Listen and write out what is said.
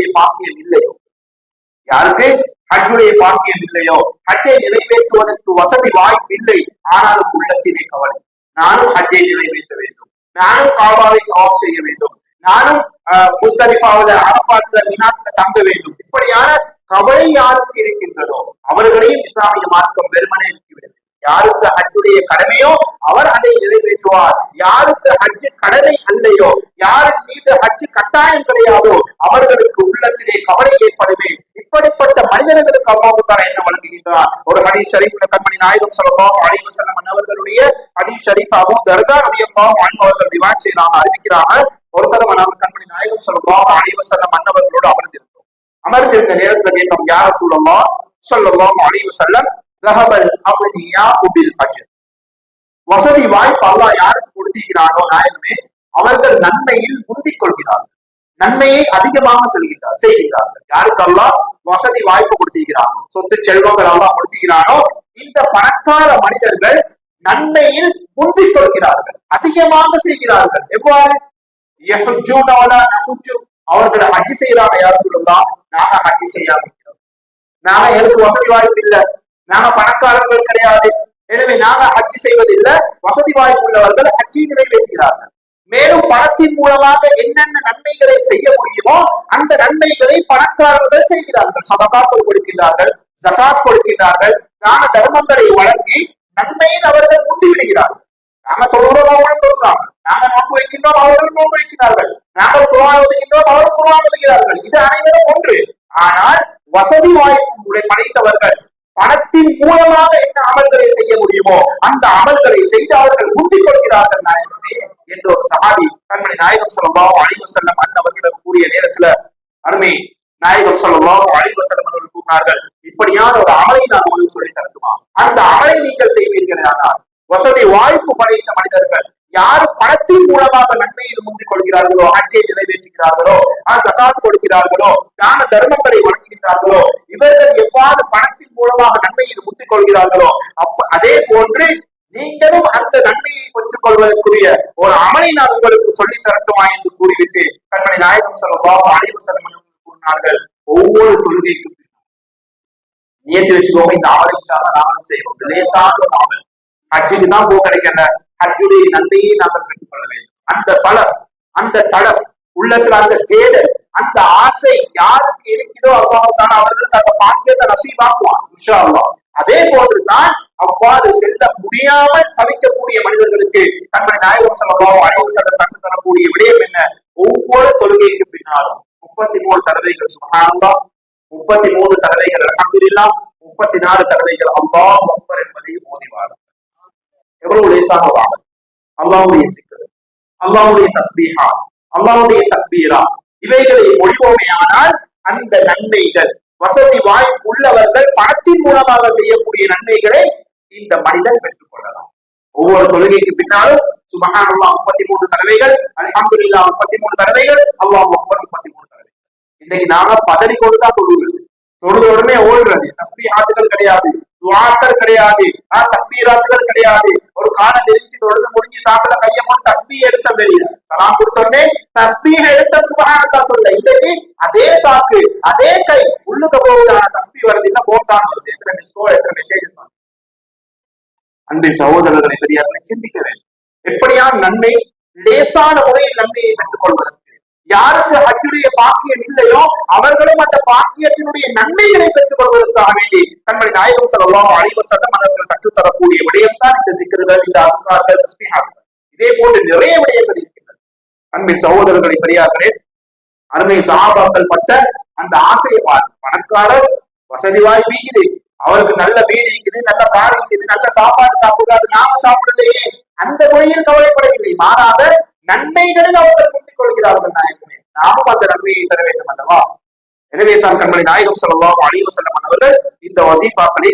ஹஜ்ஜுடைய பாக்கியம் இல்லையோ? யாருக்கு? ஹஜ்ஜுடைய பாக்கியம் இல்லையோ? ஹஜ்ஜை நிறைவேற்றுவதற்கு வசதி வாய்ப்பு இல்லை. ஆனாலும் உள்ளத்திலே கவலை. நானும் ஹஜ்ஜை நிறைவேற்ற வேண்டும். நானும் காபாவை தவாப் செய்ய வேண்டும். நானும் முஸ்தலிஃபாவில் அரபாத்துல மினாத்துல தங்க வேண்டும். இப்படியான கவலை யாருக்கு இருக்கின்றதோ? அவர்களையும் இஸ்லாமிய மார்க்கம் வெறுமனே யாருக்கு ஹஜ்ஜுடைய கடமையோ அவர் அதை நிறைவேற்றுவார். யாருக்கு ஹஜ்ஜு கடமை அல்லையோ யாரின் மீது ஹஜ்ஜு கட்டாயம் கிடையாதோ அவர்களுக்கு உள்ளத்திலே கவலை ஏற்படுமே. இப்படிப்பட்ட மனிதர்களுக்கு அல்லாஹுத்தாரா என்ன வழங்குகின்றார் ஒரு ஹதீஸ் ஷரீஃப் கண்மணி நாயகம் ஸல்லல்லாஹு அலைஹி செல்லம் அவர்களுடைய ஹதீஸ் ஷரீஃப் அபு தர்தா ரலியல்லாஹு அன்ஹு அவர்கள் ரிவாயத் அறிவிக்கிறாங்க ஒரு தடவை நாம கண்மணி நாயகம் ஸல்லல்லாஹு அலைஹி செல்லம் அன்னவர்களோடு அமர்ந்திருந்தோம் அமர்ந்திருந்த நேரத்துல கேட்டோம் சொல்லலாம் சொல்லலாம் ஸல்லல்லாஹு செல்லம் ரஹபல் அவனியா உபில் அஜர். வசதி வாய்ப்பு அல்லா யாருக்கு கொடுத்திருக்கிறாரோ நாயகமே அவர்கள் நன்மையில் முந்திக் கொள்கிறார்கள் நன்மையை அதிகமாக செல்கிறார் செய்கிறார்கள் யாருக்கெல்லாம் வசதி வாய்ப்பு கொடுத்திருக்கிறானோ சொத்து செல்வங்கள் எல்லாம் கொடுத்திருக்கிறானோ இந்த பணக்கார மனிதர்கள் நன்மையில் முந்திக் கொள்கிறார்கள் அதிகமாக செய்கிறார்கள். எவ்வாறு? அவர்களை அஜி செய்யறாங்க யார் சொல்லுதா? நாங்க அஜி செய்யாம இருக்கிறோம். நாங்க எனக்கு வசதி வாய்ப்பு இல்லை? நாங்க பணக்காரர்கள் கிடையாது. எனவே நாங்க ஹஜ்ஜி செய்வதில்லை வசதி வாய்ப்புள்ளவர்கள் ஹஜ்ஜி நிறைவேற்றுகிறார்கள். மேலும் பணத்தின் மூலமாக என்னென்ன நன்மைகளை செய்ய முடியுமோ அந்த நன்மைகளை பணக்காரர்கள் செய்கிறார்கள். சதகாக்கள் கொடுக்கின்றார்கள் ஜகாத் கொடுக்கின்றார்கள் தான தர்மங்களை வழங்கி நன்மையில் அவர்கள் முந்தி விடுகிறார்கள் நாங்க தொழுகிறோம் அவர்கள் தொழுகிறாங்க நாங்க நோன்பு வைக்கின்றோம் அவர்கள் நோன்பு வைக்கிறார்கள். நாங்கள் குரான் ஒதுக்கின்றோம் அவர்கள் குரான் ஒதுக்கிறார்கள் இது அனைவரும் ஒன்று. ஆனால் வசதி வாய்ப்பு படைத்தவர்கள் பணத்தின் மூலமாக என்ன அமல்களை செய்ய முடியுமோ அந்த அமல்களை செய்து அவர்கள் முந்திக் கொள்கிறார்கள் நாயகமே என்று ஒரு சஹாபி கண்மணி நாயகம் சொல்லலாம் அழிவு செல்லம் அண்ணவர்களிடம் கூறிய நேரத்துல அருமை நாயகம் சொல்லலாம் அழிவு செல்லம் அவர்கள் கூறினார்கள் இப்படியான ஒரு அமலை நான் உங்களுக்கு சொல்லி தரட்டுமா? அந்த அமலை நீங்கள் செய்வீர்கள் ஆனால் வசதி வாய்ப்பு படைத்த மனிதர்கள் யார் பணத்தின் மூலமாக நன்மையில் முந்திக் கொள்கிறார்களோ ஆட்சியை நிறைவேற்றுகிறார்களோ சகாத்து கொடுக்கிறார்களோ தான தர்மங்களை வழங்குகின்றார்களோ இவர்கள் எவ்வாறு பணத்தை மூலமாக நன்மையில் முத்திக் கொள்கிறார்களோ அப்ப அதே போன்று நீங்களும் அந்த நன்மையை பெற்றுக் கொள்வதற்குரிய ஒரு அமலை நான் உங்களுக்கு சொல்லி தரட்டுமா என்று கூறிவிட்டு கண்மணி நாயகம் சொல்லலாம் அனைவர் செல்லம் கூறினார்கள் ஒவ்வொரு தொழுகைக்கும் நியத்து வச்சுக்கோங்க இந்த அமலை நாமளும் செய்வோம். லேசான ஒரு அமல். ஹஜ்ஜுக்கு தான் போ கிடைக்கல ஹஜ்ஜுடைய நன்மையை நாங்கள் பெற்றுக்கொள்ள வேண்டும். அந்த பலம் அந்த தளம் உள்ளத்துல அந்த தேடல் அந்த ஆசை யாருக்கு இருக்கிறதோ அல்லாஹால அவர்களுக்கு அந்த பாக்கியத்தை நசீபாக்குவான் இன்ஷா அல்லா அதே போன்றுதான் அவ்வாறு செல்ல முடியாமல் தவிக்கக்கூடிய மனிதர்களுக்கு கண்மணி நாயகம் செல்லலாம் அனைவரும் செல்ல தந்து தரக்கூடிய விடயம் என்ன? ஒவ்வொரு தொழுகைக்கு பின்னாலும் முப்பத்தி மூணு தடவைகள் சுகானந்தா முப்பத்தி மூணு தடவைகள் அலமதுல்லா முப்பத்தி நாலு தடவைகள் அல்லாஹ் அக்பர் என்பதையும் ஓதிவார் எவ்வளவு லேசாக வாங்க அல்லாவுடைய சிக்கல். அல்லாவுடைய தஸ்பீஹா. அல்லாவுடைய தக்பீரா. இவைகளை ஒழிவோமையானால் அந்த நன்மைகள் வசதி வாய்ப்பு உள்ளவர்கள் பணத்தின் மூலமாக செய்யக்கூடிய நன்மைகளை இந்த மனிதன் பெற்றுக் கொள்ளலாம். ஒவ்வொரு தொழுகைக்கு பின்னாலும் சுபஹான் அல்லா முப்பத்தி மூன்று தடவைகள் அல்ஹம்துலில்லாஹ் முப்பத்தி மூணு தடவைகள் அல்லா அக்பர் முப்பத்தி மூணு தடவைகள். இன்னைக்கு நாம பதறி கொண்டுதான் தொழுகிறது தொழுது உடனே ஓடுறது. ஆத்துகள் கிடையாது. துவாக்கள் கிடையாது. தஸ்மீராத்துகள் கிடையாது. ஒரு காலம் நெரிச்சு தொழுது முடிஞ்சு சாப்பிட கையை போட்டு தஸ்பீ எடுத்த வெளியே சலாம் கொடுத்த உடனே தஸ்பீக சுபஹானல்லா சொல்ல இன்னைக்கு அதே சாக்கு அதே கை உள்ளுக்க போகுதான தஸ்பீ வருது இல்ல போன் தான் வருது. எத்தனை மிஸ் கோல் எத்தனை மெசேஜஸ் அன்பின் சகோதரர்களை பெரியார்களை சிந்திக்க வேண்டும் எப்படியான நன்மை லேசான முறையில் நன்மையை பெற்றுக் கொள்வதற்கு. யாருக்கு அச்சுடைய பாக்கியம் இல்லையோ அவர்களும் அந்த பாக்கியத்தினுடைய நன்மைகளை பெற்றுக் கொள்வதற்காக வேண்டி கண்மணி நாயகம் சொல்லலாம் அழிவு சட்டம் அவர்கள் கற்றுத்தரக்கூடிய விடயம்தான் இந்த சிக்கல்கள் இந்த அஸ்கார்கள் தஸ்மிஹாக்கள். இதே போன்று நிறைய விடயங்கள் இருக்கின்றன. அன்பின் சகோதரர்களை பெரியார்களே அருமை சகாபாக்கள் பட்ட அந்த ஆசையை பாரு. பணக்காரர் வசதி வாய்ப்பு இருக்குது அவருக்கு நல்ல வீடு இருக்குது நல்ல கார் இருக்குது நல்ல சாப்பாடு சாப்பிடாது நாம சாப்பிடலையே. அந்த முறையில் கவலைப்படவில்லை. மாறாத நன்மைகளில் அவர்கள் முந்திக் கொள்கிறார்கள் நாயகமே. நாமும் அந்த நன்மையை பெற வேண்டும் அல்லவா? எனவே தான் கண்மணி நாயகம் சொல்லலாம் அழிவு செல்லமானவர்கள் இந்த வசீஃபாக்களை